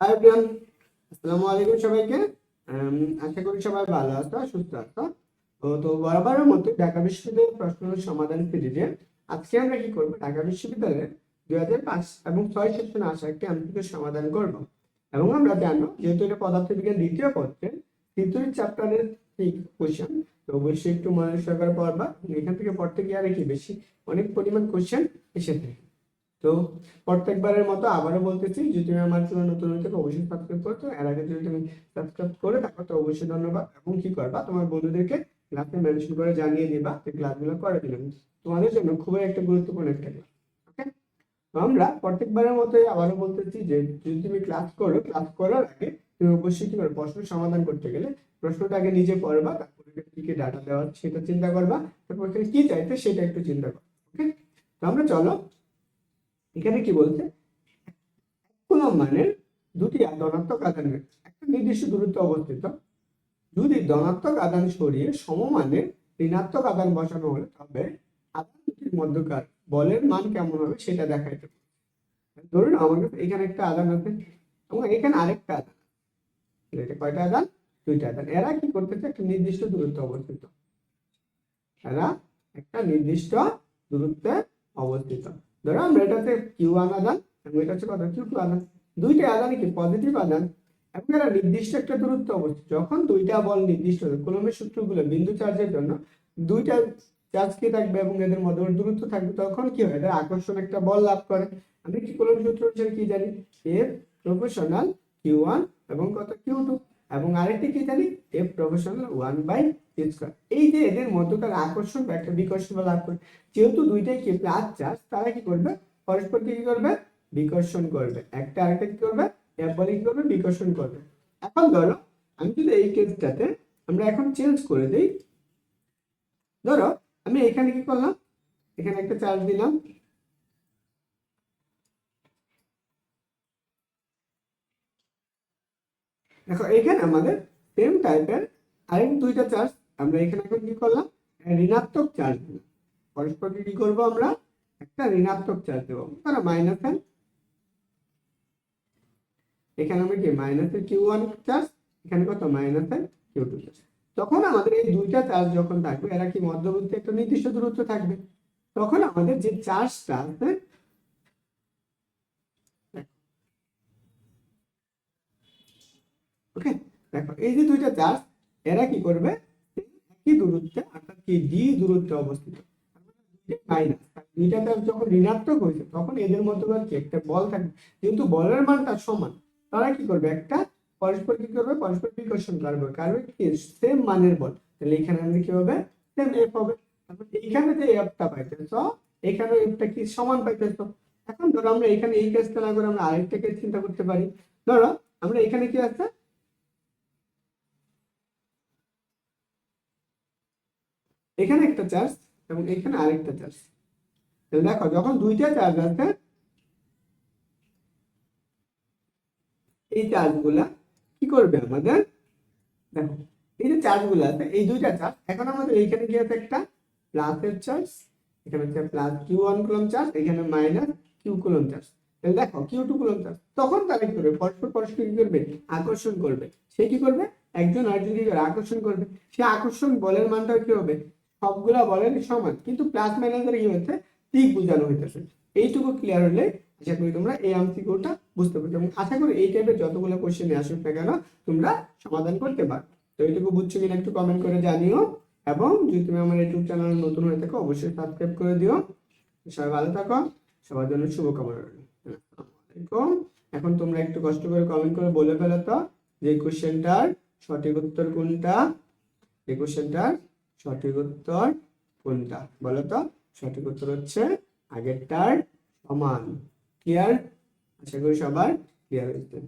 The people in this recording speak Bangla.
হাই এভরিওয়ান আসসালামু আলাইকুম সবাইকে। আশা করি সবাই ভালো আছো, সুস্থ আছো। তো বরাবরের মতো ঢাকা বিশ্ববিদ্যালয়ের প্রশ্ন সমাধান সিরিজে আজকে আমরা কি করব? ঢাকা বিশ্ববিদ্যালয়ের দুই হাজার পাঁচ এবং ছয় সেশনে আসা একটি এমসিকিউ সমাধান করব। এবং আমরা জানো যেহেতু এটা পদার্থবিজ্ঞান দ্বিতীয় পত্রে, তৃতীয় চ্যাপ্টারের কোশ্চেন তো অবশ্যই একটু মনে সহকারে পড়বা। এখান থেকে পড়তে গিয়ে আর কি বেশি অনেক পরিমাণ কোশ্চেন এসে থাকে। তো প্রত্যেকবারের মতো আবারও বলতেছি, যদি তুমি আমার চ্যানেল নতুন হয়ে থাকো, অবশ্যই সাবস্ক্রাইব করতো এর আগে যদি তুমি সাবস্ক্রাইব করে থাকো, তো অবশ্যই ধন্যবাদ। এবং কি করবা? তোমার বন্ধুদেরকে ক্লাসে মেনশন করে জানিয়ে দিবা যে ক্লাসগুলো করে দিলাম। তোমাদের জন্য খুবই একটা গুরুত্বপূর্ণ একটা ক্লাস ওকে তো আমরা প্রত্যেকবারের মতো আবারও বলতেছি যে, যদি তুমি ক্লাস করো ক্লাস করার আগে তুমি অবশ্যই কি করবে? প্রশ্ন সমাধান করতে গেলে প্রশ্নটা আগে নিজে পড়বা, তারপরে কি কি ডাটা দেওয়া সেটা চিন্তা করবা, তারপর এখানে কি চাইতে সেটা একটু চিন্তা করবা ওকে তো আমরা চলো এখানে কি বলছে? কোনো মানের দুটি ধনাত্মক আধানের একটা নির্দিষ্ট দূরত্বে অবস্থিত। যদি ধনাত্মক আধান সরিয়ে সমমানের ঋণাত্মক আধান বসানো হলে তবে আধান দুটির মধ্যকার বলের মান কেমন হবে সেটা দেখাইতে। ধরুন আমার এখানে একটা আধান আছে, এবং এখানে আরেকটা আধান এটা কয়টা আধান? দুইটা আধান। এরা কি করতেছে? একটা নির্দিষ্ট দূরত্বে অবস্থিত। এরা একটা নির্দিষ্ট দূরত্বে অবস্থিত। ধরো আমরা এটাতে কিউ ওয়ান আদান এবং এটা হচ্ছে কত? কিউ টু আদান দুইটা আদানই কি? পজিটিভ আদান। এবং এরা নির্দিষ্ট একটা দূরত্ব অবস্থিত। যখন দুইটা বল নির্দিষ্ট হবে কুলম্বের সূত্রগুলো বিন্দু চার্জের জন্য দুইটা চার্জ কি থাকবে এবং এদের মধ্যে দূরত্ব থাকবে, তখন কি হয়? এদের আকর্ষণ একটা বল লাভ করে। আমি কি কুলম্ব সূত্র হিসেবে কি জানি? এফ প্রফেশনাল কিউ ওয়ান এবং কত? কিউ টু এবং আরেকটি কি জানি? এফ প্রফেশনাল ওয়ান বাই এই যে এদের মধ্যকার আকর্ষণ বা একটা বিকর্ষণ বল লাভ করে, যেহেতু দুইটাই কি প্লাস চার্জ তারা কি করবে? পরস্পরকে কি করবে? বিকর্ষণ করবে। একটা আরেকটা কি করবে? এক বলে কি করবে? বিকর্ষণ করবে। এখন ধরো, আমি যদি এই কেসটাতে আমরা এখন চেঞ্জ করে দিই, ধরো, আমি এখানে কি করলাম? এখানে একটা চার্জ দিলাম। দেখো এখানে আমাদের সেম টাইপের আরেক দুইটা চার্জ আমরা এখানে এখন কি করলাম? ঋণাত্মক চার্জ দিলাম। পরস্পরকে কি করব আমরা? একটা ঋণাত্মক চার্জ দেবো। তারা মাইনাস এন এখানে আমরা কি মাইনাস এর কিউ ওয়ান চার্জ এখানে কত? মাইনাসের কিউ টু চার্জ তখন আমাদের এই দুইটা চার্জ যখন থাকবে, এরা কি মধ্যবর্তী একটা নির্দিষ্ট দূরত্ব থাকবে? তখন আমাদের যে চার্জটা আছে ওকে দেখো এই যে দুইটা চার্জ, এরা কি করবে? একই দূরত্বে, অর্থাৎ কি ডি দূরত্বে অবস্থিত। দুইটা চার্জ যখন ঋণাত্মক হয়েছে, তখন এদের কি একটা বল থাকবে, যেহেতু বলের মানটা সমান, তারা কি করবে? একটা পরস্পর কি করবে? পরস্পর বিকর্ষণ করবে কারণ কি? সেম মানের বল। তাহলে এখানে আমাদের কি হবে? সেম এফ হবে। তারপর এইখানে যে এফটা পাইতেছ, এখানে এফটা কি সমান পাইতেছ? এখন ধরো আমরা এখানে এই কেসটা না করে আমরা আরেকটা কেস চিন্তা করতে পারি। ধরো, আমরা এখানে কি আছে? এখানে একটা চার্জ এবং এখানে আরেকটা চার্জ তাহলে দেখো, যখন দুইটা চার্জ আছে, এই চার্জগুলা কি করবে আমাদের? দেখো, এই যে চার্জগুলো আছে, এই দুইটা চার্জ এখন আমাদের এইখানে কি আছে একটা? প্লাসের চার্জ এখানে হচ্ছে plus Q one coulomb charge এখানে মাইনাস কিউ কুলম চার্জ তাহলে দেখো কিউ টু কুলম চার্জ তখন তারা কি করবে? পরস্পর পরস্পর কি করবে? আকর্ষণ করবে। সে কি করবে? একজন আরেকজন কি করবে আকর্ষণ করবে। সে আকর্ষণ বলের মানটাও কি হবে? সবগুলা বলের সমান, কিন্তু প্লাস মাইনাসের কি হচ্ছে দিক বোঝানো হইতেছে। এইটুকু ক্লিয়ার হলে আশা করি তোমরা এই এমসিকিউটা বুঝতে পারছ এবং আশা করি এই টাইপের যতগুলো কোশ্চেন আসুক না কেন, তোমরা সমাধান করতে পারো তো এইটুকু বুঝছ কিনা একটু কমেন্ট করে জানিও। এবং যদি তুমি আমার ইউটিউব চ্যানেল নতুন হয়ে থাকো, অবশ্যই সাবস্ক্রাইব করে দিও। সবাই ভালো থাকো। সবার জন্য শুভকামনা রইল। এখন তোমরা একটু কষ্ট করে কমেন্ট করে বলে ফেলো তো, যে কোশ্চেনটার সঠিক উত্তর কোনটা? এই কোশ্চেনটার সঠিক উত্তর কোনটা? বলো তো সঠিক উত্তর হচ্ছে আগেরটার সমান। ক্লিয়ার আশা করি সবার ক্লিয়ার হয়েছে।